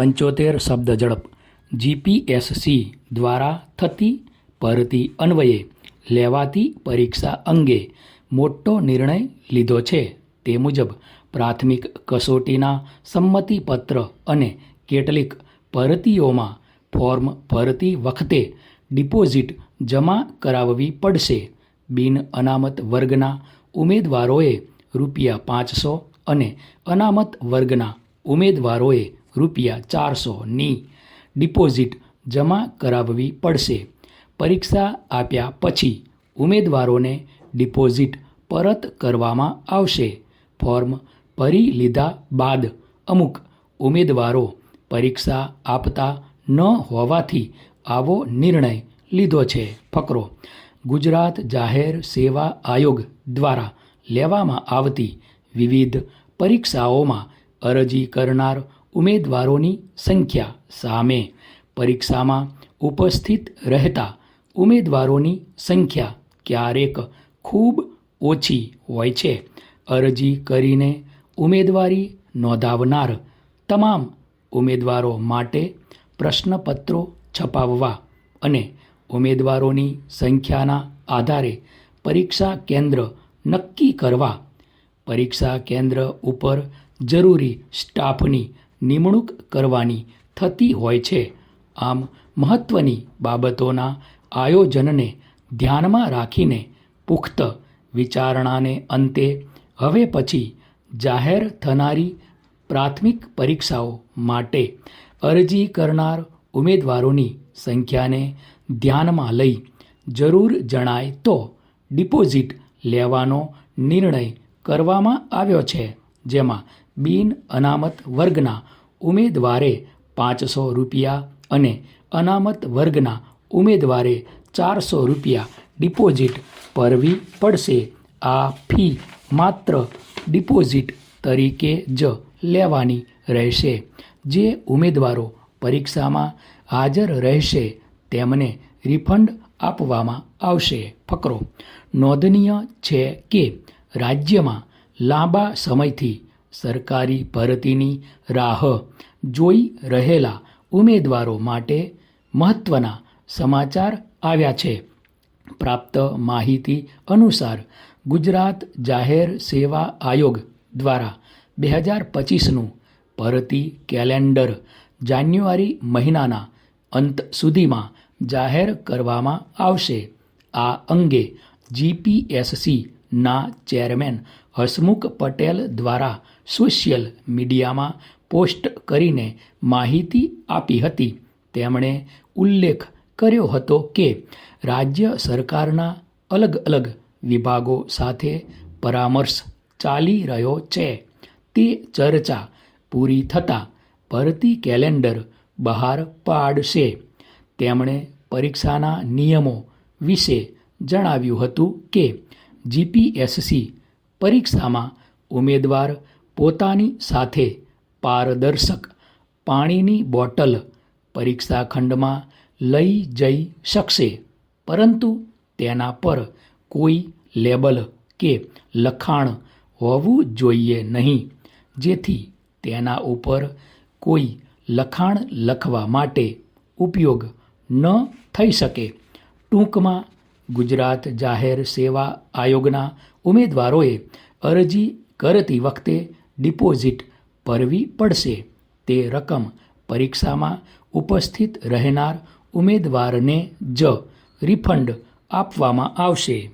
પંચોતેર શબ્દ ઝડપ. જીપીએસસી દ્વારા થતી ભરતી અન્વયે લેવાતી પરીક્ષા અંગે મોટો નિર્ણય લીધો છે. તે મુજબ, પ્રાથમિક કસોટીના સંમતિપત્ર અને કેટલીક ભરતીઓમાં ફોર્મ ભરતી વખતે ડિપોઝિટ જમા કરાવવી પડશે. બિન અનામત વર્ગના ઉમેદવારોએ રૂપિયા પાંચસો અને અનામત વર્ગના ઉમેદવારોએ રૂપિયા ચારસોની ડિપોઝિટ જમા કરાવવી પડશે. પરીક્ષા આપ્યા પછી ઉમેદવારોને ડિપોઝિટ પરત કરવામાં આવશે. ફોર્મ ભરી લીધા બાદ અમુક ઉમેદવારો પરીક્ષા આપતા ન હોવાથી આવો નિર્ણય લીધો છે. ફકરો, ગુજરાત જાહેર સેવા આયોગ દ્વારા લેવામાં આવતી વિવિધ પરીક્ષાઓમાં અરજી કરનાર ઉમેદવારોની સંખ્યા સામે. પરીક્ષામાં ઉપસ્થિત રહેતા ઉમેદવારોની સંખ્યા ક્યારેક ખૂબ ઓછી હોય છે. અરજી કરીને ઉમેદવારી નોંધાવનાર તમામ ઉમેદવારો માટે પ્રશ્નપત્રો છપાવવા અને ઉમેદવારોની સંખ્યાના આધારે પરીક્ષા કેન્દ્ર નક્કી કરવા. પરીક્ષા કેન્દ્ર ઉપર જરૂરી સ્ટાફની નિમણૂક કરવાની થતી હોય છે. આમ મહત્ત્વની બાબતોના આયોજનને ધ્યાનમાં રાખીને પુખ્ત વિચારણાને અંતે હવે પછી જાહેર થનારી પ્રાથમિક પરીક્ષાઓ માટે અરજી કરનાર ઉમેદવારોની સંખ્યાને ધ્યાનમાં લઈ જરૂર જણાય તો ડિપોઝિટ લેવાનો નિર્ણય કરવામાં આવ્યો છે, જેમાં બિન અનામત વર્ગના ઉમેદવારે પાંચસો રૂપિયા અને અનામત વર્ગના ઉમેદવારે ચારસો રૂપિયા ડિપોઝિટ ભરવી પડશે. આ ફી માત્ર ડિપોઝિટ તરીકે જ લેવાની રહેશે. જે ઉમેદવારો પરીક્ષામાં હાજર રહેશે તેમને રિફંડ આપવામાં આવશે. ફકરો નોંધનીય છે કે રાજ્યમાં લાંબા સમયથી સરકારી ભરતીની રાહ જોઈ રહેલા ઉમેદવારો માટે મહત્ત્વના સમાચાર આવ્યા છે. પ્રાપ્ત માહિતી અનુસાર ગુજરાત જાહેર સેવા આયોગ દ્વારા બે હજાર પચીસનું ભરતી કેલેન્ડર જાન્યુઆરી મહિનાના અંત સુધીમાં જાહેર કરવામાં આવશે. આ અંગે જીપીએસસી ના ચેરમેન હસમુખ પટેલ દ્વારા સોશિયલ મીડિયામાં પોસ્ટ કરીને માહિતી આપી હતી. તેમણે ઉલ્લેખ કર્યો હતો કે રાજ્ય સરકારના અલગ અલગ વિભાગો સાથે પરામર્શ ચાલી રહ્યો છે. તે ચર્ચા પૂરી થતાં ભરતી કેલેન્ડર બહાર પાડશે. તેમણે પરીક્ષાના નિયમો વિશે જણાવ્યું હતું કે જીપીએસસી પરીક્ષામાં ઉમેદવાર પોતાની સાથે પારદર્શક પાણીની બોટલ પરીક્ષા ખંડમાં લઈ જઈ શકશે. પરંતુ તેના પર કોઈ લેબલ કે લખાણ હોવું જોઈએ નહીં. જેથી તેના ઉપર કોઈ લખાણ લખવા માટે ઉપયોગ ન થઈ શકે. ટૂંકમાં ગુજરાત જાહેર સેવા આયોગના ઉમેદવારોએ અરજી કરતી વખતે ડિપોઝિટ ભરવી પડશે. તે રકમ પરીક્ષામાં ઉપસ્થિત રહેનાર ઉમેદવારને જ રિફંડ આપવામાં આવશે.